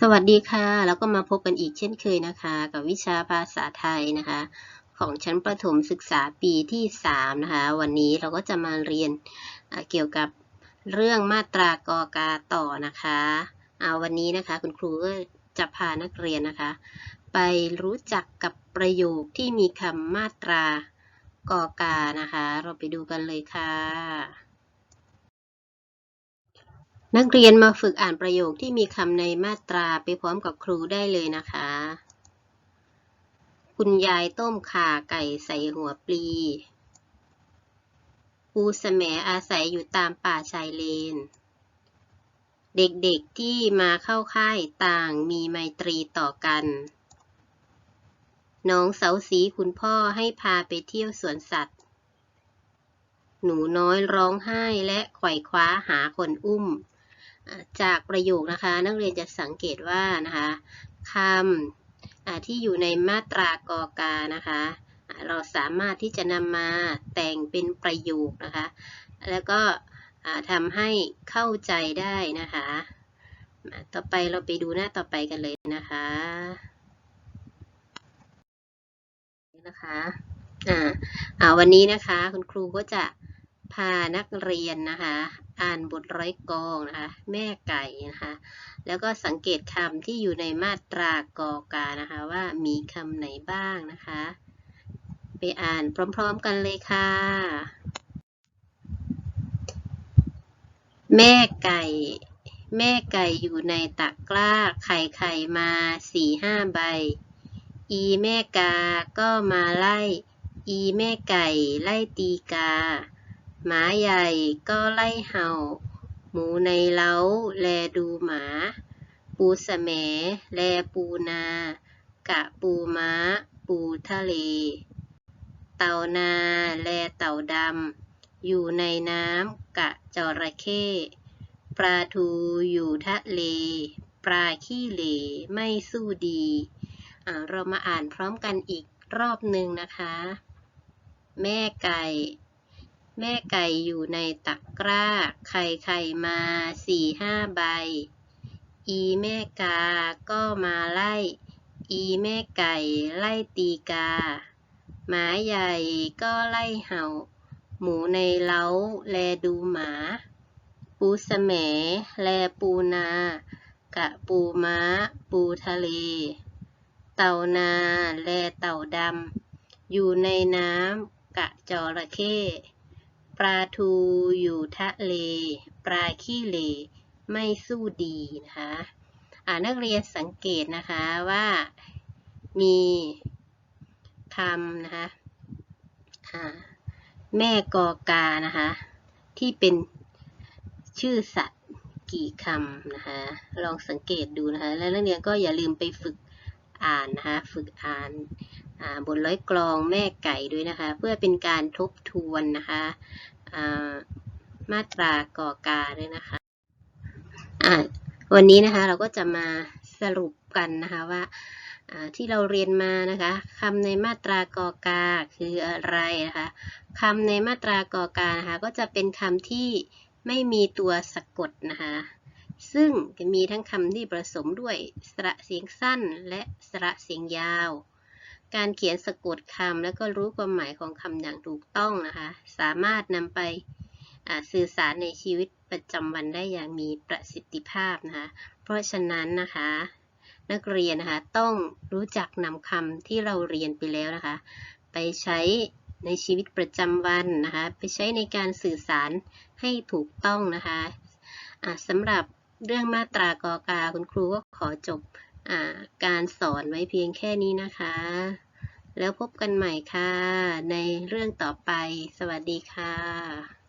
สวัสดีค่ะ แล้วก็มาพบกันอีกเช่นเคยนะคะ กับวิชาภาษาไทยนะคะ ของชั้นประถมศึกษาปีที่ 3 นะคะ วันนี้เราก็จะมาเรียนเกี่ยวกับเรื่องมาตรากอกาต่อนะคะเอาวันนี้นะคะคุณครูก็จะพานักเรียนนะคะ ไปรู้จักกับประโยคที่มีคำมาตรากอกานะคะ เราไปดูกันเลยค่ะ นักเรียนมาฝึกอ่านประโยคที่มีคำในมาตราไปพร้อมกับครูได้เลยนะคะ คุณยายต้มข่าไก่ใส่หัวปลีปูแสมอาศัยอยู่ตามป่าชายเลน เด็กๆที่มาเข้าค่ายต่างมีไมตรีต่อกัน น้องเสาสีคุณพ่อให้พาไปเที่ยวสวนสัตว์ หนูน้อยร้องไห้และไขว่คว้าหาคนอุ้ม จากประโยคนะคะนักเรียนจะสังเกตว่านะคะคำที่อยู่ในมาตรากอกานะคะเราสามารถที่จะนำมาแต่งเป็นประโยคนะคะ แล้วก็ทำให้เข้าใจได้นะคะ ต่อไปเราไปดูหน้าต่อไปกันเลยนะคะนะคะอ่าวันนี้นะคะคุณครูก็จะพานักเรียนนะคะ อ่านบทร้อยกองนะคะแม่ไก่นะคะแล้วก็สังเกตคำที่อยู่ในมาตรากอกานะคะว่ามีคำไหนบ้างนะคะ ไปอ่านพร้อมๆกันเลยค่ะ แม่ไก่ แม่ไก่อยู่ในตะกร้าไข่ไข่มาสี่ห้าใบ อีแม่กาก็มาไล่ อีแม่ไก่ไล่ตีกา หมาใหญ่ก็ไล่เห่า หมูในเล้าแลดูหมา ปูสแหมแลปูนา กะปูม้า ปูทะเล เต่านาแลเต่าดำ อยู่ในน้ำกะจระเข้ปลาทูอยู่ทะเล ปลาขี้เหร่ไม่สู้ดีเรามาอ่านพร้อมกันอีกรอบหนึ่งนะคะ แม่ไก่ แม่ไก่อยู่ในตะกร้า ไข่ไข่มาสี่ห้าใบ อีแม่กา ก็มาไล่ อีแม่ไก่ไล่ตีกา หมาใหญ่ก็ไล่เห่า หมูในเล้าแลดูหมา ปูสะแมแลปูนา กะปูม้า ปูทะเล เต่านาแลเต่าดำ อยู่ในน้ำกะจระเข้ ปลาทูอยู่ทะเล ปลาขี้เหร่ไม่สู้ดีนะคะอ่านักเรียนสังเกตนะคะว่ามีคำนะคะแม่กอกานะคะที่เป็นชื่อสัตว์กี่คำนะคะลองสังเกตดูนะคะแล้วนักเรียนก็อย่าลืมไปฝึกอ่านนะคะฝึกอ่าน บนร้อยกลองแม่ไก่ด้วยนะคะ เพื่อเป็นการทบทวนนะคะมาตรากอกาด้วยนะคะวันนี้นะคะเราก็จะมาสรุปกันนะคะว่าที่เราเรียนมานะคะคำในมาตรากอกาคืออะไรนะคะคำในมาตรากอกานะคะก็จะเป็นคำที่ไม่มีตัวสะกดนะคะซึ่งจะมีทั้งคำที่ผสมด้วยสระเสียงสั้นและสระเสียงยาว การเขียนสะกดคำแล้วก็รู้ความหมายของคำอย่างถูกต้องนะคะ สามารถนำไปสื่อสารในชีวิตประจำวันได้อย่างมีประสิทธิภาพนะคะ เพราะฉะนั้นนะคะ นักเรียนนะคะต้องรู้จักนำคำที่เราเรียนไปแล้วนะคะ ไปใช้ในชีวิตประจำวันนะคะ ไปใช้ในการสื่อสารให้ถูกต้องนะคะอ่าสำหรับเรื่องมาตรากอกาคุณครูก็ขอจบ การสอนไว้เพียงแค่นี้นะคะ แล้วพบกันใหม่ค่ะ ในเรื่องต่อไป สวัสดีค่ะ